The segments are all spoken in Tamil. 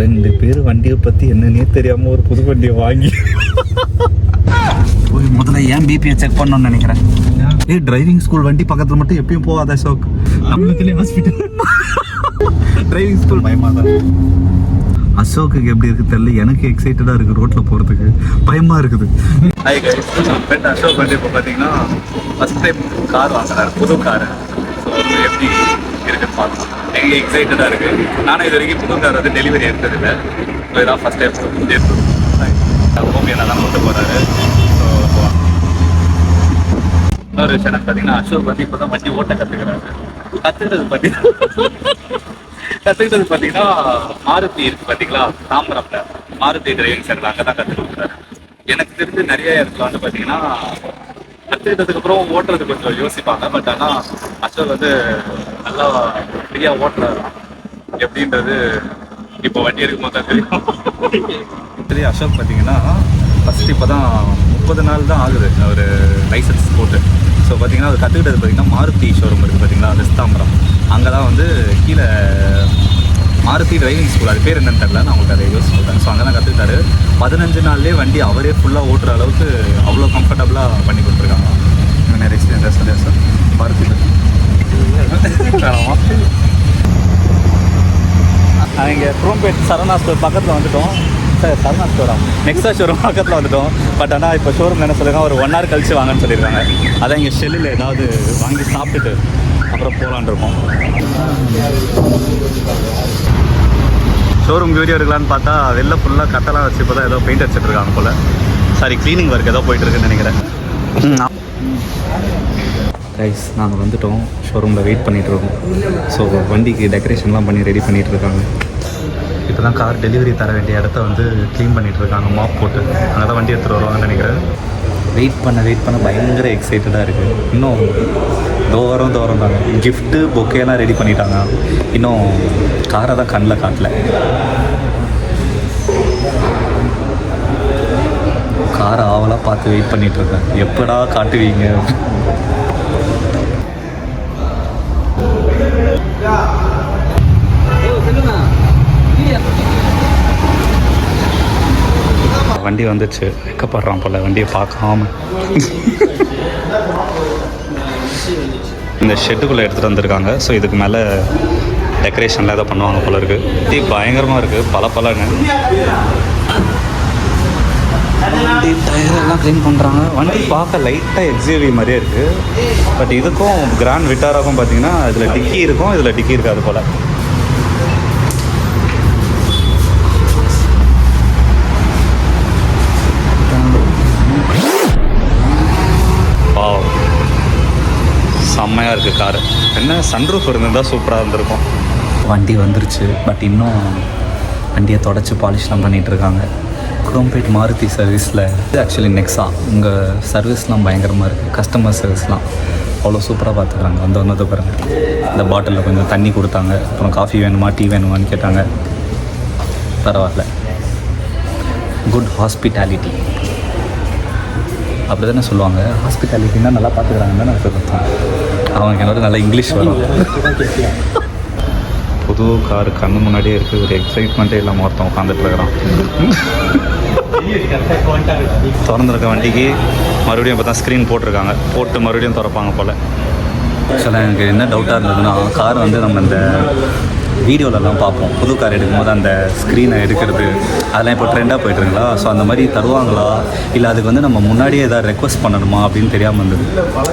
ரெண்டு பேர் வண்டியை பற்றி என்னன்னே தெரியாமல் ஒரு புது வண்டியை வாங்கி. போய் முதல்ல ஏன் பிபியை செக் பண்ணணும்னு நினைக்கிறேன்? ஏய் டிரைவிங் ஸ்கூல் வண்டி பக்கத்தில் மட்டும் எப்பயும் போகாத அசோக். நம்மளுக்குள்ளே ஹாஸ்பிட்டல் டிரைவிங் ஸ்கூல் பயமாக தான் அசோக்குக்கு எப்படி இருக்கு தெரியல. எனக்கு எக்ஸைட்டடாக இருக்குது ரோட்டில் போகிறதுக்கு பயமாக இருக்குது. ஹாய் கைஸ் ஃப்ரெண்ட் அசோக் வந்து இப்போ பார்த்தீங்கன்னா ஃபஸ்ட் டைம் கார் வாங்குறாரு. புது காரு பார்க்கலாம் எக்ஸைட்டடாக இருக்குது நானும் இது வரைக்கும் புதுங்கார் வந்து டெலிவரி எடுத்ததில்லை. ஸோ இதான் ஃபஸ்ட் டைம் ஓகே தான் கொண்டு போகிறாரு ஸோ இன்னொரு விஷயம் பார்த்தீங்கன்னா அசோக் வந்து இப்போ தான் வண்டி ஓட்ட கற்றுக்கிறாரு கற்றுக்கிறது பார்த்தீங்கன்னா கற்றுக்கிட்டது பார்த்தீங்கன்னா மாருதி இருக்கு பார்த்தீங்களா? தாம்பரம்ல. மாருதி டிரைவிங் சென்டர் அங்கே தான் கற்றுக்கிட்டாரு எனக்கு தெரிஞ்சு நிறைய இடத்துல வந்து பார்த்தீங்கன்னா கற்றுக்கிட்டதுக்கப்புறம் ஓட்டுறது கொஞ்சம் யோசிப்பாங்க. பட் ஆனால் அசோக் வந்து நல்லா ஃப்ரீயாக ஓட்டுறாரு எப்படின்றது இப்போ வண்டி எடுக்கும்போது தான் தெரியும். சரி அசோக் பார்த்தீங்கன்னா ஃபஸ்ட் இப்போ தான் முப்பது நாள் தான் ஆகுது அவர் லைசன்ஸ் போட்டு. ஸோ பார்த்தீங்கன்னா அது கற்றுக்கிட்டது பார்த்தீங்கன்னா மாருதி ஷோரூம் இருக்குது பார்த்தீங்களா? வெஸ்தாம்பரம். அங்கே தான் வந்து கீழே மாருதி டிரைவிங் ஸ்கூல் அது பேர் என்னன்னு தெரில நான் உங்களுக்கு அதை யோசிச்சு சொல்கிறேன் ஸோ அங்கே தான் கற்றுக்கிட்டாரு பதினஞ்சு நாள்லேயே வண்டி அவரே ஃபுல்லாக ஓட்டுற அளவுக்கு அவ்வளோ கம்ஃபர்டபுளாக பண்ணி கொடுத்துருக்காங்க. நிறைய எக்ஸ்பீரியன்ஸ் சொல்லி சார் மாருதி இங்கே குரோம்பேட் சரணா ஸ்டோர் பக்கத்தில் வந்துட்டோம். சார் சரணா ஸ்டோரா நெக்ஸ்டா ஷோரூம் பக்கத்தில் வந்துட்டோம். பட் ஆனால் இப்போ ஷோரூம் என்ன சொல்லிருக்காங்க ஒரு ஒன் ஹவர் கழிச்சு வாங்கன்னு சொல்லியிருக்காங்க. அதான் இங்கே ஷெல்லில் ஏதாவது வாங்கி சாப்பிட்டுட்டு அப்புறம் போகலான் இருக்கோம். ஷோரூம் வீடியோ எடுக்கலான்னு பார்த்தா வெளில ஃபுல்லாக கட்டெல்லாம் வச்சு இப்போ தான் ஏதோ பெயிண்ட் அடிச்சிட்டு இருக்காங்க போல். சாரி க்ளீனிங் ஒர்க் ஏதோ போயிட்டு இருக்குன்னு நினைக்கிறேன். ரைஸ் நாங்கள் வந்துட்டோம். ஷோரூமில் வெயிட் பண்ணிகிட்டு இருக்கோம். ஸோ வண்டிக்கு டெக்கரேஷன்லாம் பண்ணி ரெடி பண்ணிகிட்டு இருக்காங்க. இப்போ தான் கார் டெலிவரி தர வேண்டிய இடத்த வந்து க்ளீன் பண்ணிகிட்டு இருக்காங்க. மாப் போட்டு. அங்கே தான் வண்டி எடுத்துகிட்டு வருவாங்கன்னு நினைக்கிறேன். வெயிட் பண்ண வெயிட் பண்ண பயங்கர எக்ஸைட்டடாக இருக்குது இன்னும் தோரம் தோரம் தாங்க. கிஃப்ட்டு பொக்கேலாம் ரெடி பண்ணிட்டாங்க. இன்னும் காரை தான் கண்ணில் காட்டல. காரை ஆவலாக பார்த்து வெயிட் பண்ணிகிட்ருக்கேன் எப்படா காட்டுவீங்க? வண்டி வந்துச்சு. வெக்கப்படுறான் போல வண்டியை பார்க்காம. இந்த ஷெட்டுக்குள்ளே எடுத்துகிட்டு வந்திருக்காங்க. ஸோ இதுக்கு மேலே டெக்கரேஷன்லாம் ஏதோ பண்ணுவாங்க போல இருக்குது தீ பயங்கரமாக இருக்குது பல பலன்னு வண்டி டயரெல்லாம் க்ளீன் பண்ணுறாங்க வண்டி பார்க்க லைட்டாக எக்ஸிவி மாதிரியே இருக்குது பட் இதுக்கும் கிராண்ட் விட்டாராக்கும் பார்த்தீங்கன்னா இதில் டிக்கி இருக்கும் இதில் டிக்கி இருக்காது போல். காரு. என்ன சன்ரூஃப் இருந்தால் சூப்பராக இருந்திருக்கும். வண்டி வந்துருச்சு பட் இன்னும் வண்டியை தொடச்சி பாலிஷ்லாம் பண்ணிகிட்டு இருக்காங்க குரோம்பேட் மாருதி சர்வீஸில் இது ஆக்சுவலி நெக்ஸா உங்கள் சர்வீஸ்லாம் பயங்கரமாக இருக்குது கஸ்டமர் சர்வீஸ்லாம் அவ்வளோ சூப்பராக பார்த்துக்குறாங்க. வந்து வந்தது பாருங்க. இந்த பாட்டிலில் கொஞ்சம் தண்ணி கொடுத்தாங்க. அப்புறம் காஃபி வேணுமா டீ வேணுமான்னு கேட்டாங்க. பரவாயில்ல. குட் ஹாஸ்பிட்டாலிட்டி அப்படி தானே சொல்லுவாங்க. ஹாஸ்பிட்டாலிட்டின்னா நல்லா பார்த்துக்கிறாங்கன்னு நான் அர்த்தம் அவங்க என்னோட நல்லா இங்கிலீஷ் வரும். புது கார் கண்ணு முன்னாடியே இருக்குது ஒரு எக்ஸைட்மெண்ட்டே இல்லாமல் ஒருத்தன் உட்காந்துட்டு இருக்கிறான். திறந்துருக்க வண்டிக்கு மறுபடியும் இப்போ தான் ஸ்க்ரீன் போட்டிருக்காங்க. போட்டு மறுபடியும் திறப்பாங்க போல். ஆக்சுவலாக எனக்கு என்ன டவுட்டாக இருந்ததுன்னா கார் வந்து நம்ம இந்த வீடியோலலாம் பார்ப்போம். புது கார் எடுக்கும்போது அந்த ஸ்க்ரீனை எடுக்கிறது அதெல்லாம் இப்போ ட்ரெண்டாக போயிட்டுருங்களா? ஸோ அந்த மாதிரி தருவாங்களா? இல்லை அதுக்கு வந்து நம்ம முன்னாடியே ஏதாவது ரெக்வஸ்ட் பண்ணணுமா அப்படின்னு தெரியாமல் இருந்தது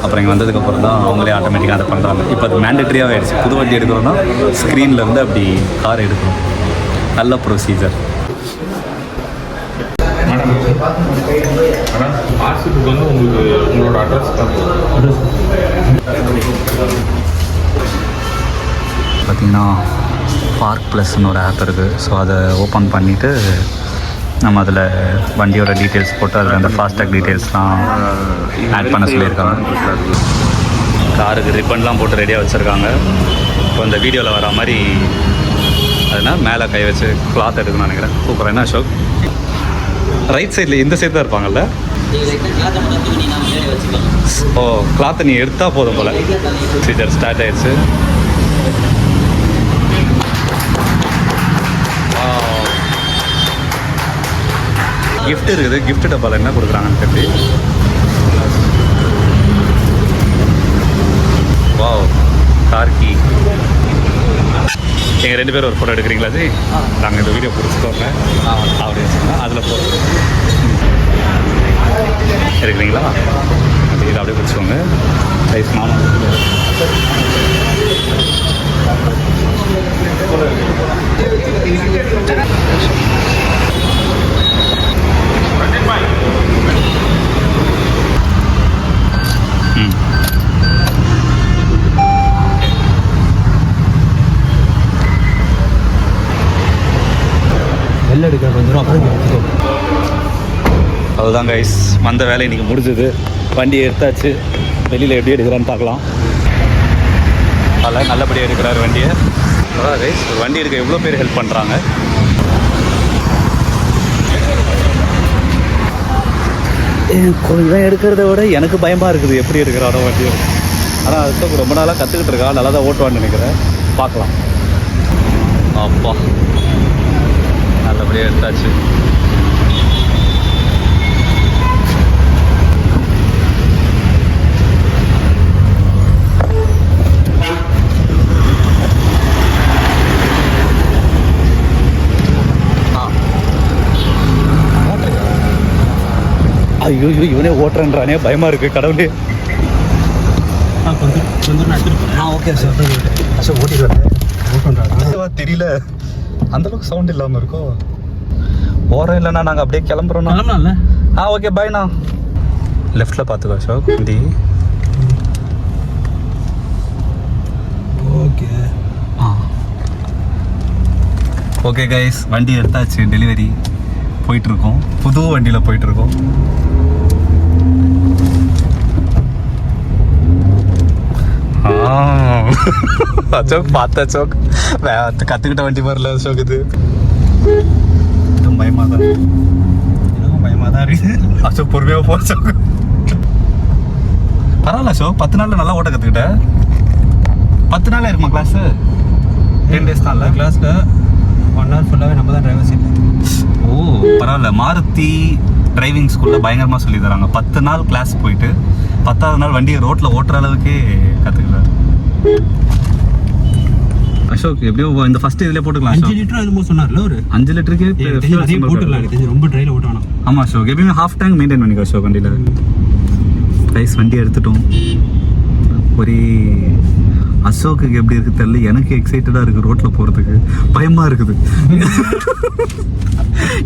அப்புறம் இங்கே வந்ததுக்கப்புறம் தான் அவங்களே ஆட்டோமேட்டிக்காக அதை பண்ணுறாங்க இப்போ அது மேண்டட்ரியாக ஆகிடுச்சு புது வண்டி எடுக்கிறோன்னா ஸ்க்ரீனில் இருந்து அப்படி கார் எடுக்கணும். நல்ல ப்ரொசீஜர் வந்து உங்களுக்கு உங்களோட அட்ரஸ் பார்த்திங்கன்னா பார்க் ப்ளஸ்னு ஒரு ஆப் இருக்குது ஸோ அதை ஓப்பன் பண்ணிவிட்டு நம்ம அதில் வண்டியோட டீட்டெயில்ஸ் போட்டு அதில் அந்த ஃபாஸ்டேக் டீட்டெயில்ஸ்லாம் ஆட் பண்ண சொல்லியிருக்காங்க. காருக்கு ரிப்பன்லாம் போட்டு ரெடியாக வச்சுருக்காங்க. இப்போ இந்த வீடியோவில் வர மாதிரி அதுனா மேலே கை வச்சு கிளாத் எடுக்கணும்னு நினைக்கிறேன். சூப்பராக என்ன அசோக்? ரைட் சைடில் இந்த சைடு தான் இருப்பாங்கல்ல? ஓ கிளாத்தை நீ எடுத்தால் போதும் போல். சீஜர் ஸ்டார்ட் ஆயிடுச்சு. கிஃப்ட் இருக்குது. கிஃப்ட் டப்பால என்ன கொடுக்குறாங்கன்னு கேட்டு. வாவ் கார்கி நீங்கள் ரெண்டு பேரும் ஒரு ஃபோட்டோ எடுக்கிறீங்களா அது நாங்கள் இந்த வீடியோ பிடிச்சிக்கோங்க. அப்படின்னு சொன்னால் அதில் போகிறோம் எடுக்கிறீங்களா? இதை அப்படியே பிடிச்சிக்கோங்க. ரைஸ் நானும் ம் அதுதான் கைஸ் வந்த வேலை இன்னைக்கு முடிஞ்சது. வண்டியை எடுத்தாச்சு. வெளியில் எப்படி எடுக்கிறான்னு பார்க்கலாம். அதில் நல்லபடியாக எடுக்கிறாரு வண்டியை. அதான் கைஸ் ஒரு வண்டி எடுக்க எவ்வளோ பேர் ஹெல்ப் பண்ணுறாங்க கொஞ்சம் எடுக்கிறத விட எனக்கு பயமாக இருக்குது எப்படி எடுக்கிறானோ வண்டி ஆனால் அதுக்கு ரொம்ப நாளாக கற்றுக்கிட்டு இருக்கா. நல்லா தான் ஓட்டுவான்னு நினைக்கிறேன். பார்க்கலாம். அப்பா. நல்லபடியாக எடுத்தாச்சு. ஐயோ ஐயோ இவனே ஓட்டுறன்றானே. பயமா இருக்கு கடவுளே. தெரியல. அந்த அளவுக்கு சவுண்ட் இல்லாம இருக்கும் ஓரம் இல்லைன்னா நாங்க அப்படியே கிளம்புறோம் கிளம்பலாம்ல. ஆ ஓகே பாய்ண்ணா லெஃப்ட்ல பாத்துக்கோ அசோக் வண்டி ஓகே ஓகே கைஸ் வண்டி எடுத்தாச்சு டெலிவரி போயிட்டு இருக்கோம் புது வண்டியில போயிட்டு இருக்கோம் ஆ. அசோக் பார்த்த அசோக். கத்துக்கிட்ட வண்டி வரல அசோக் இது. இதுவும் பயமா தான் இருக்கு. எனக்கும் பயமாக தான் இருக்குது அசோக் பொறுமையாக போ அசோக். பரவாயில்ல அசோக். பத்து நாள்ல நல்லா ஓட்ட கத்துக்கிட்ட. பத்து நாள் இருக்குமா கிளாஸ் டென் டேஸ் தான் கிளாஸில் ஒன் ஹவர் ஃபுல்லாகவே நம்ம தான் டிரைவர் சீட்டில் ஓ பரவாயில்ல. மாருதி டிரைவிங் ஸ்கூலில் பயங்கரமாக சொல்லி தராங்க. பத்து நாள் கிளாஸ் போயிட்டு பத்தாவது நாள் வண்டியை ரோட்டில் ஓட்டுற அளவுக்கே கற்றுக்கிறாரு அசோக் எப்படியோ இந்த ஃபர்ஸ்ட் இதில் போட்டுக்கலாம் அஞ்சு லிட்டர் என்னமோ சொன்னார்ல ஒரு அஞ்சு லிட்டருக்கு எனக்கு தெரிஞ்சு ரொம்ப ட்ரையில் ஓட்ட வேணாம் ஆமாம் அசோக். எப்பயுமே ஹாஃப் டேங்க் மெயின்டைன் பண்ணிக்கோ அசோக் வண்டியில். ரைஸ் வண்டி எடுத்துட்டோம். ஒரே அசோக்குக்கு எப்படி இருக்கு தெரியல. எனக்கு எக்ஸைட்டடாக இருக்கு ரோட்டில் போகிறதுக்கு பயமாக இருக்குது.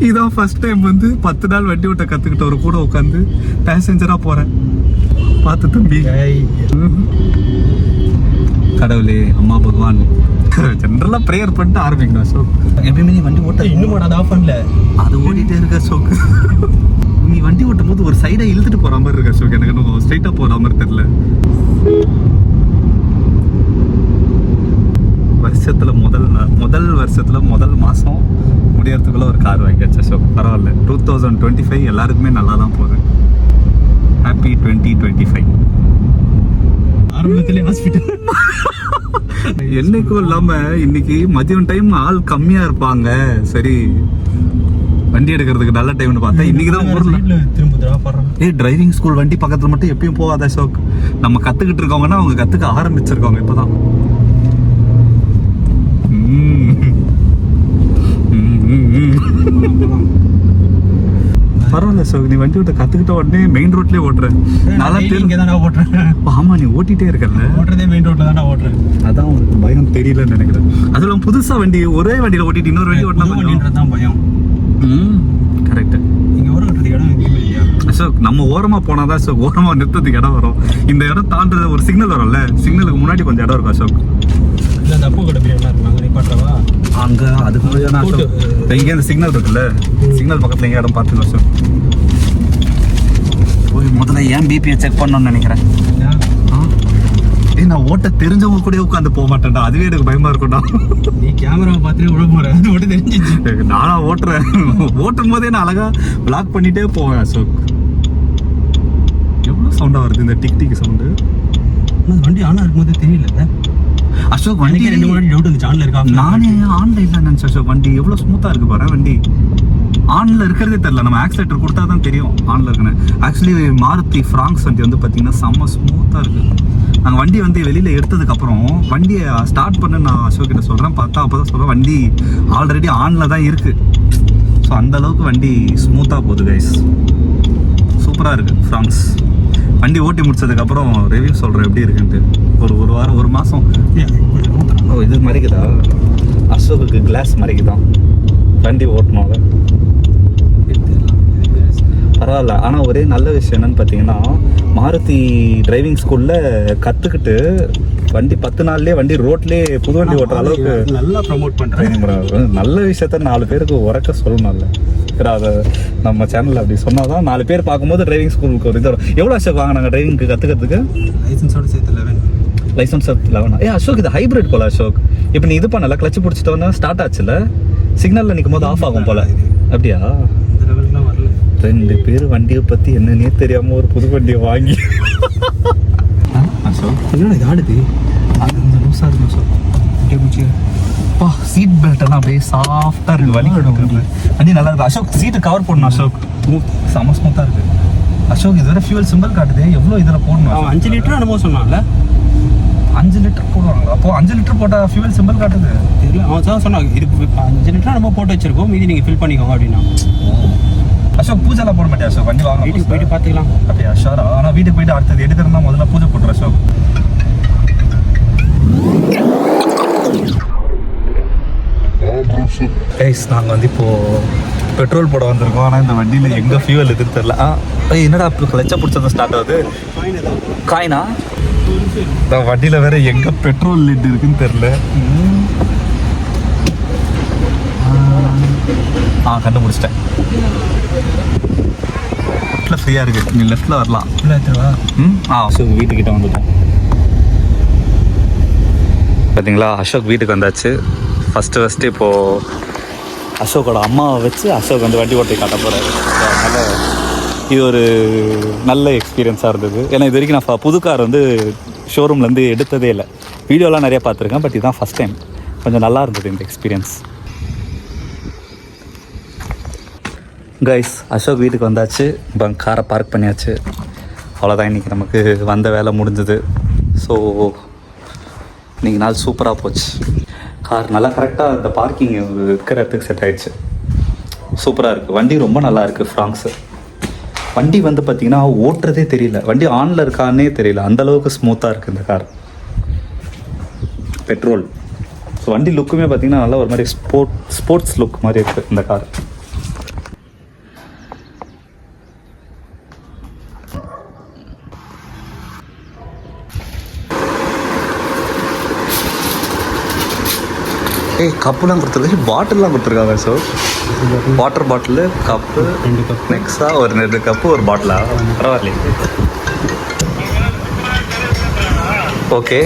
இதான் ஃபர்ஸ்ட் டைம் வந்து பத்து நாள் வண்டி ஓட்ட கற்றுக்கிட்ட ஒரு கூட உட்காந்து பேசஞ்சராக போகிறேன் பார்த்து தம்பி. கடவுளே அம்மா பகவான். ஜென்ரலாக ப்ரேயர் பண்ணிட்டு ஆரம்பிக்கணும் அசோக். எப்பயுமே நீ வண்டி ஓட்ட இன்னும் அதை ஆஃப் பண்ணல? அது ஓடிட்டே இருக்க அசோக். நீ வண்டி ஓட்டும் போது ஒரு சைடா இழுத்துட்டு போற மாதிரி இருக்கு அசோக். எனக்கு இன்னும் ஸ்ட்ரைட்டா போற மாதிரி தெரியல. வருஷத்துல முதல் முதல் வருஷத்துல முதல் மாசம் முடியறதுக்குள்ள ஒரு கார் வாங்கியாச்சு அசோக். பரவாயில்ல. டூ தௌசண்ட் டுவெண்ட்டி ஃபைவ் எல்லாருக்குமே நல்லா தான் போகுது. ஹாப்பி டுவெண்ட்டி டுவெண்ட்டி ஃபைவ் ஆரம்பத்திலே ஹாஸ்பிட்டல் என்னைக்கும் இல்லாம இன்னைக்கு மதியம் டைம் ஆள் கம்மியா இருப்பாங்க. சரி வண்டி எடுக்கிறதுக்கு நல்ல டைம்னு பார்த்தா இன்னைக்கு தான் ஊர்ல. ஏய் டிரைவிங் ஸ்கூல் வண்டி பக்கத்துல மட்டும் எப்பயும் போகாத அசோக். நம்ம கத்துக்கிட்டு இருக்கவங்கன்னா அவங்க கத்துக்க ஆரம்பிச்சிருக்காங்க இப்பதான். ம், ம், ம். பரவாயில்ல அசோக் நீ வண்டி ஓட்ட கத்துக்கிட்ட உடனே மெயின் ரோட்லயே ஓட்டுற. நல்லா தெரியும் தான் ஓட்டுறேன். ஆமா நீ ஓட்டிட்டே இருக்கல ஓட்டுறதே மெயின் ரோட்டில் தான் நான் ஓட்டுறேன். அதான் உனக்கு பயம் தெரியலன்னு நினைக்கிறேன். அதுவும் புதுசா வண்டி ஒரே வண்டியில ஓட்டிட்டு இன்னொரு வண்டி வண்டின்றது தான் பயம். கரெக்ட் இங்கே ஓரம் கட்டுறதுக்கு இடம் எங்கேயுமே இல்லையா? அசோக் நம்ம ஓரமா போனாதான் அசோக் ஓரமா நிறுத்தத்துக்கு இடம் வரும். இந்த இடம் தாண்டது ஒரு சிக்னல் வரும்ல. சிக்னலுக்கு முன்னாடி கொஞ்சம் இடம் இருக்கும் அசோக் இல்லை அந்த அப்போ கடை பிரியாணி அங்கே நிப்பாட்டுறவா அங்க அதுக்கு அசோக் போட்டு. இங்கே இந்த சிக்னல் இருக்குல்ல? சிக்னல் பக்கத்துல எங்க இடம் பார்த்துக்கோ அசோக் போய் முதல்ல ஏன் பிபியை செக் பண்ணணும்னு நினைக்கிறேன். ஏய் நான் ஓட்ட தெரிஞ்சவங்க கூட உட்காந்து போக மாட்டேன்டா. அதுவே எனக்கு பயமா இருக்கும்டா. நீ கேமராவை பார்த்துட்டு விட போற. அது மட்டும் தெரிஞ்சிச்சு. நானா ஓட்டுறேன். ஓட்டும் போதே நான் அழகா பிளாக் பண்ணிட்டே போவேன் அசோக். எவ்வளவு சவுண்டா வருது இந்த டிக் டிக் சவுண்டு வண்டி ஆனா இருக்கும்போது தெரியல. அசோக் வண்டி ரெண்டு மூணு டவுட் இருந்துச்சு ஆன்ல இருக்கா? நானே ஆன்லைன்ல நினைச்சேன் அசோக். வண்டி எவ்வளவு ஸ்மூத்தா இருக்கு பாரு வண்டி. ஆன்ல இருக்கிறதே தெரியல. நம்ம ஆக்சிலேட்டர் கொடுத்தா தான் தெரியும் ஆன்ல இருக்குன்னு. ஆக்சுவலி மாருதி ஃப்ராங்க்ஸ் வண்டி வந்து பார்த்தீங்கன்னா செம்ம ஸ்மூத்தாக இருக்கு. நாங்கள் வண்டி வந்து வெளியில் எடுத்ததுக்கப்புறம் வண்டியை ஸ்டார்ட் பண்ண நான் அசோக் கிட்ட சொல்கிறேன் பார்த்தா அப்போ தான் சொல்கிறேன் வண்டி ஆல்ரெடி ஆனில் தான் இருக்குது ஸோ அந்த அளவுக்கு வண்டி ஸ்மூத்தாக போகுது கைஸ் சூப்பராக இருக்குது ஃப்ராங்க்ஸ் வண்டி ஓட்டி முடிச்சதுக்கப்புறம் ரிவ்யூ சொல்கிறேன் எப்படி இருக்குன்ட்டு. ஒரு ஒரு வாரம் ஒரு மாதம் ஓ இது மறைக்குதா? அசோக்குக்கு கிளாஸ் மறைக்குதான் வண்டி ஓட்டணும்ல பரவாயில்ல. ஆனால் ஒரே நல்ல விஷயம் என்னன்னு பார்த்தீங்கன்னா மாருதி டிரைவிங் ஸ்கூலில் கற்றுக்கிட்டு வண்டி பத்து நாள்லயே வண்டி ரோட்லேயே புது வண்டி ஓட்டுற அளவுக்கு நல்லா ப்ரமோட் பண்றேன் நல்ல விஷயத்த நாலு பேருக்கு உறக்க சொல்லணும்ல. அதை நம்ம சேனலில் அப்படி சொன்னாதான் நாலு பேர் பார்க்கும்போது டிரைவிங் ஸ்கூலுக்கு ஒரு இது. எவ்வளோ அசோக் வாங்கினாங்க டிரைவிங்க்கு கற்றுக்கிறதுக்கு லைசன்ஸோட சேர்த்து லெவன் லைசன்ஸ் லெவனா ஏ அசோக் இது ஹைப்ரிட் போல அசோக். இப்போ நீ இது பண்ணல கிளச்சு பிடிச்சிட்டோன்னா ஸ்டார்ட் ஆச்சுல? சிக்னலில் நிற்கும் போது ஆஃப் ஆகும் போல. அப்படியா? ரெண்டு பேர் வண்டியை பற்றி என்னன்னே தெரியாமல் ஒரு புது வண்டியை வாங்கி என்னடா இது ஆடுது? அது கொஞ்சம் லூஸாக இருக்கும் சார் அப்படியே பிடிச்சி அப்பா சீட் பெல்ட் எல்லாம் அப்படியே சாஃப்டாக இருக்கு. வலி கொடுக்குறது வண்டி நல்லா இருக்கு. அசோக் சீட்டு கவர் போடணும் அசோக். செம ஸ்மூத்தாக இருக்கு. அசோக் இதுவரை ஃபியூல் சிம்பிள் காட்டுது. எவ்வளோ இதில் போடணும் அவன் அஞ்சு லிட்டர் அனுபவம் சொன்னான்ல. அஞ்சு லிட்டர் போடுவாங்க அப்போ அஞ்சு லிட்டர் போட்டால் ஃபியூல் சிம்பிள் காட்டுது. தெரியல. அவன் தான் சொன்னான். இது இப்ப அஞ்சு லிட்டர் நம்ம போட்டு வச்சிருக்கோம். மீதி நீங்கள் ஃபில் பண்ணிக்கோங்க அப்படின்னா. அசோக் பூஜைலாம் போட மாட்டேன் அசோக்? வண்டி வாங்க வீட்டுக்கு போயிட்டு பார்த்துக்கலாம். அப்படியா? ஷாரா. ஆனால் வீட்டுக்கு போயிட்டு அடுத்தது எடுக்கிறதா முதல்ல பூஜை போட்டுற அசோக். கைஸ் நாங்கள் வந்து இப்போது பெட்ரோல் போட வந்திருக்கோம். ஆனால் இந்த வண்டியில் எங்கே ஃபியூவல் எதுன்னு தெரில ஆ என்னடா இப்போ கிளச்சை பிடிச்சது ஸ்டார்ட் ஆகுது? காயினா இந்த வண்டியில் வேற எங்கே பெட்ரோல் லிட் இருக்குன்னு தெரில ஆ கண்டுபிடிச்சிட்டேன். ஃப்ரீயாக இருக்குது நீ லெஃப்ட்டில் வரலாம். ம்? ஆ அசோக் வீட்டுக்கிட்ட வந்துட்டோம். பார்த்தீங்களா அசோக் வீட்டுக்கு வந்தாச்சு. ஃபஸ்ட்டு ஃபஸ்ட்டு இப்போது அசோக்கோட அம்மாவை வச்சு அசோக் வந்து வண்டி ஓட்டி காட்ட போகிறாரு அதனால் இது ஒரு நல்ல எக்ஸ்பீரியன்ஸாக இருந்தது. ஏன்னா இது வரைக்கும் நான் ஃப- புது கார் வந்து ஷோரூம்லேருந்து எடுத்ததே இல்லை. வீடியோலாம் நிறையா பார்த்துருக்கேன் பட் இதுதான் ஃபஸ்ட் டைம் கொஞ்சம் நல்லா இருந்தது இந்த எக்ஸ்பீரியன்ஸ் கைஸ் அசோக் வீட்டுக்கு வந்தாச்சு. இப்போ காரை பார்க் பண்ணியாச்சு. அவ்வளோதான் இன்றைக்கி நமக்கு வந்த வேலை முடிஞ்சது. ஸோ இன்றைக்கி நாள் சூப்பராக போச்சு. கார் நல்லா கரெக்டாக இந்த பார்க்கிங் இருக்கிற இடத்துக்கு செட் ஆயிடுச்சு. சூப்பராக இருக்குது வண்டி ரொம்ப நல்லா இருக்குது ஃப்ராங்ஸு வண்டி வந்து பார்த்திங்கன்னா ஓட்டுறதே தெரியல. வண்டி ஆனில் இருக்கான்னே தெரியல. அந்த அளவுக்கு ஸ்மூத்தாக இருக்குது இந்த கார் பெட்ரோல் ஸோ வண்டி லுக்குமே பார்த்திங்கன்னா நல்லா ஒரு மாதிரி ஸ்போர்ட் ஸ்போர்ட்ஸ் லுக் மாதிரி இருக்குது இந்த கார் ஏய் கப்புலாம் கொடுத்துருக்காங்க பாட்டில்லாம் கொடுத்துருக்காங்க ஸோ வாட்டர் பாட்டிலு கப்பு ரெண்டு கப் நெக்ஸ்டாக ஒரு ரெண்டு கப்பு ஒரு பாட்டிலா பரவாயில்லையே. ஓகே